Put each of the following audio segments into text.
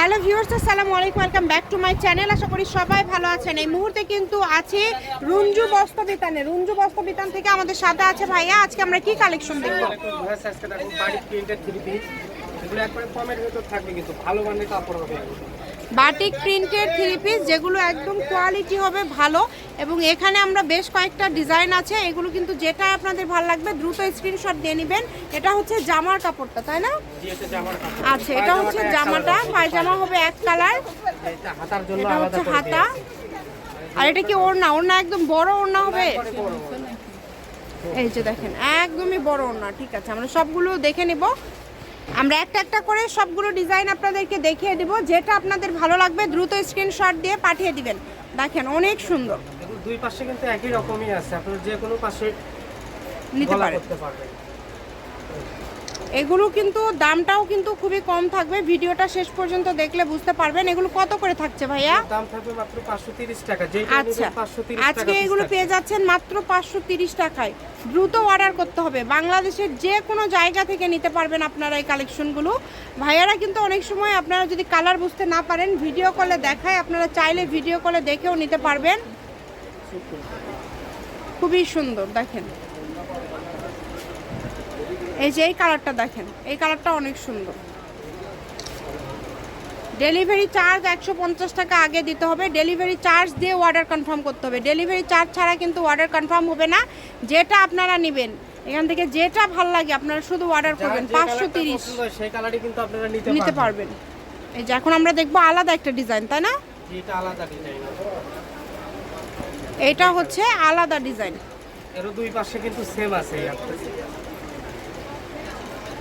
Hello viewers, আসসালামু আলাইকুম, welcome back to my channel. আশা করি সবাই ভালো আছেন। এই মুহূর্তে কিন্তু আছে রুঞ্জু বস্ত্রবিতানে। রুঞ্জু বস্ত্রবিতান থেকে আমাদের সাথে আছে ভাইয়া। আজকে আমরা কি কালেকশন দেখব? আজকে দেখো বাড়ি প্রিন্টেড থ্রি পিস। এগুলো একবারে কমের ভেতর থাকবে কিন্তু, ভালো মানের কাপড় হবে। বাটিক প্রিন্টের থ্রি পিস যেগুলো একদম কোয়ালিটি হবে ভালো। এবং এখানে আমরা বেশ কয়েকটা ডিজাইন আছে এগুলো কিন্তু যেটা আপনাদের ভালো লাগবে দ্রুত স্ক্রিনশট দিয়ে নেবেন। এটা হচ্ছে জামার কাপড়টা তাই না। আচ্ছা এটা হচ্ছে জামাটা পায়জামা হবে এক কালার। এটা হচ্ছে হাতা। আর এটা কি ওড়না? ওড়না একদম বড় ওড়না হবে। এই যে দেখেন একদমই বড় ওড়না ঠিক আছে। আমরা সবগুলো দেখে নিব। আমরা একটা একটা করে সবগুলো ডিজাইন আপনাদেরকে দেখিয়ে দিব। যেটা আপনাদের ভালো লাগবে দ্রুত স্ক্রিনশট দিয়ে পাঠিয়ে দিবেন। দেখেন অনেক সুন্দর। দুই পাশে কিন্তু একই রকমই আছে। আপনারা যে কোনো পাশে নিতে পারবেন। এগুলো কিন্তু দামটাও কিন্তু খুবই কম থাকবে। ভিডিওটা শেষ পর্যন্ত দেখলে বুঝতে পারবেন। এগুলো কত করে থাকছে ভাইয়া? দাম থাকবে মাত্র 530 টাকা। আচ্ছা। 530 আজকে এগুলো পেয়ে যাচ্ছেন মাত্র পাঁচশো তিরিশ টাকায়। দ্রুত অর্ডার করতে হবে। বাংলাদেশের যে কোনো জায়গা থেকে নিতে পারবেন আপনারা এই কালেকশনগুলো ভাইয়ারা কিন্তু অনেক সময় আপনারা যদি কালার বুঝতে না পারেন ভিডিও কলে দেখায়। আপনারা চাইলে ভিডিও কলে দেখেও নিতে পারবেন। খুবই সুন্দর দেখেন। এই যে এই কালারটা দেখেন এই কালারটা অনেক সুন্দর। ডেলিভারি চার্জ একশো পঞ্চাশ টাকা আগে দিতে হবে। ডেলিভারি চার্জ দিয়ে অর্ডার কনফার্ম করতে হবে। ডেলিভারি চার্জ ছাড়া কিন্তু অর্ডার কনফার্ম হবে না। যেটা আপনারা নেবেন এখান থেকে যেটা ভালো লাগে আপনারা শুধু অর্ডার করবেন পাঁচশো তিরিশ। সেই কালারই কিন্তু নিতে পারবেন। এই যে এখন আমরা দেখব আলাদা একটা ডিজাইন তাই না? এটা হচ্ছে আলাদা ডিজাইন এর দুই পাশে কিন্তু সেম আছে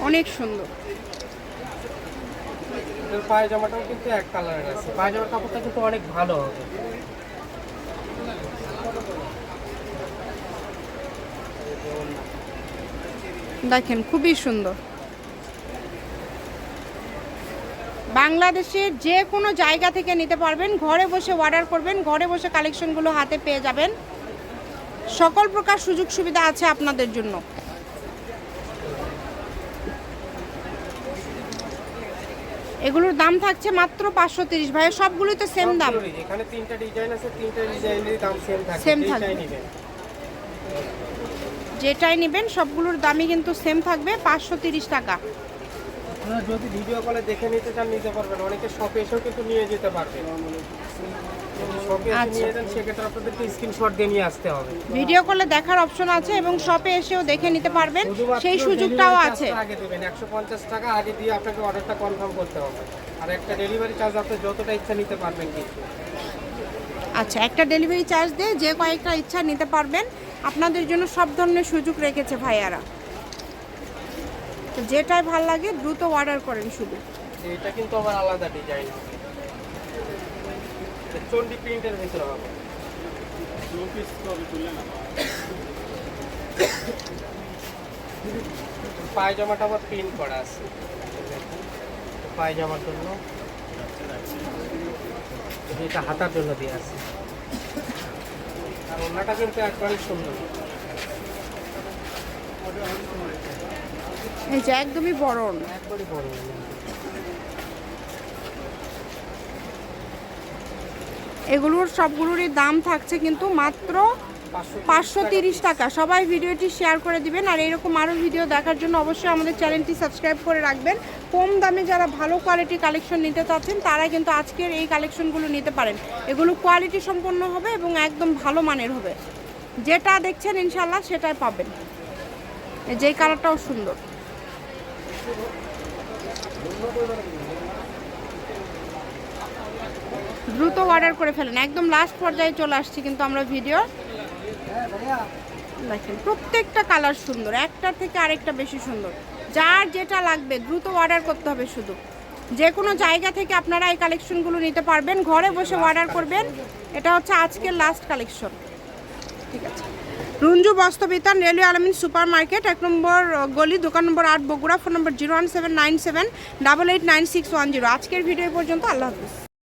অনেক সুন্দর। পায়জামাটাও কিন্তু এক কালারের আছে। পায়জামার কাপড়টা কিন্তু অনেক ভালো হবে। দেখেন খুবই সুন্দর। বাংলাদেশের যে কোনো জায়গা থেকে নিতে পারবেন ঘরে বসে অর্ডার করবেন ঘরে বসে কালেকশনগুলো হাতে পেয়ে যাবেন। সকল প্রকার সুযোগ সুবিধা আছে আপনাদের জন্য। এগুলোর দাম থাকছে মাত্র পাঁচশো তিরিশ ভাই সবগুলোই তো সেম দাম। এখানে তিনটা ডিজাইন আছে তিনটা ডিজাইনের দাম সেম থাকবে সেম যেটাই থাকবে। নিবেন। যেটাই নেবেন সবগুলোর দামই কিন্তু সেম থাকবে পাঁচশো তিরিশ টাকা যদি ভিডিও কলে দেখে নিতে চান নিতে পারবেন অনেকে শপে এসেও কিন্তু নিয়ে যেতে পারবেন শপে এসে আচ্ছা। নিয়ে যান সেক্ষেত্রে আপনাদেরকে স্ক্রিনশট দিয়ে নিয়ে আসতে হবে। ভিডিও কলে দেখার অপশন আছে এবং শপে এসেও দেখে নিতে পারবেন। সেই সুযোগটাও আছে। আগে দেবেন টাকা আগে দিয়ে আপনাকে অর্ডারটা কনফার্ম করতে হবে। আর একটা ডেলিভারি চার্জ আপনি যতটা ইচ্ছা নিতে পারবেন কিন্তু। আচ্ছা একটা ডেলিভারি চার্জ দিয়ে যে কয়েকটা ইচ্ছা নিতে পারবেন আপনাদের জন্য সব ধরনের সুযোগ রেখেছে ভাইয়ারা। যেটাই ভালো লাগে দ্রুত অর্ডার করেন শুধু। এটা কিন্তু আবার আলাদা ডিজাইন চন্ডি প্রিন্টের ভিতরে হবে। পায়জামাটা আবার প্রিন্ট করা আছে। পায়জামার জন্য। এটা হাতার জন্য দিয়ে আছে। আর ওনাটা কিন্তু একবারই সুন্দর। এই যে একদমই বড় না একবারই বড় এগুলোর সবগুলোরই দাম থাকছে কিন্তু মাত্র পাঁচশো তিরিশ টাকা। সবাই ভিডিওটি শেয়ার করে দিবেন আর এরকম আরও ভিডিও দেখার জন্য অবশ্যই আমাদের চ্যানেলটি সাবস্ক্রাইব করে রাখবেন। কম দামে যারা ভালো কোয়ালিটি কালেকশন নিতে চাচ্ছেন, তারা কিন্তু আজকের এই কালেকশনগুলো নিতে পারেন। এগুলো কোয়ালিটি সম্পন্ন হবে এবং একদম ভালো মানের হবে। যেটা দেখছেন ইনশাল্লাহ সেটাই পাবেন। যেই কালারটাও সুন্দর। দ্রুত অর্ডার করে ফেলেন। একদম লাস্ট পর্যায়ে চলে আসছি কিন্তু আমরা ভিডিও দেখেন প্রত্যেকটা কালার সুন্দর একটার থেকে আরেকটা বেশি সুন্দর। যার যেটা লাগবে দ্রুত অর্ডার করতে হবে শুধু। যে কোনো জায়গা থেকে আপনারা এই কালেকশনগুলো নিতে পারবেন ঘরে বসে অর্ডার করবেন। এটা হচ্ছে আজকের লাস্ট কালেকশন ঠিক আছে। Runju Bastrabitan railway Almin super market এক নম্বর গলি দোকান নম্বর আট Bogura phone number zero one seven nine seven double eight nine six one zero আজকের ভিডিও পর্যন্ত আল্লাহ হাফিজ।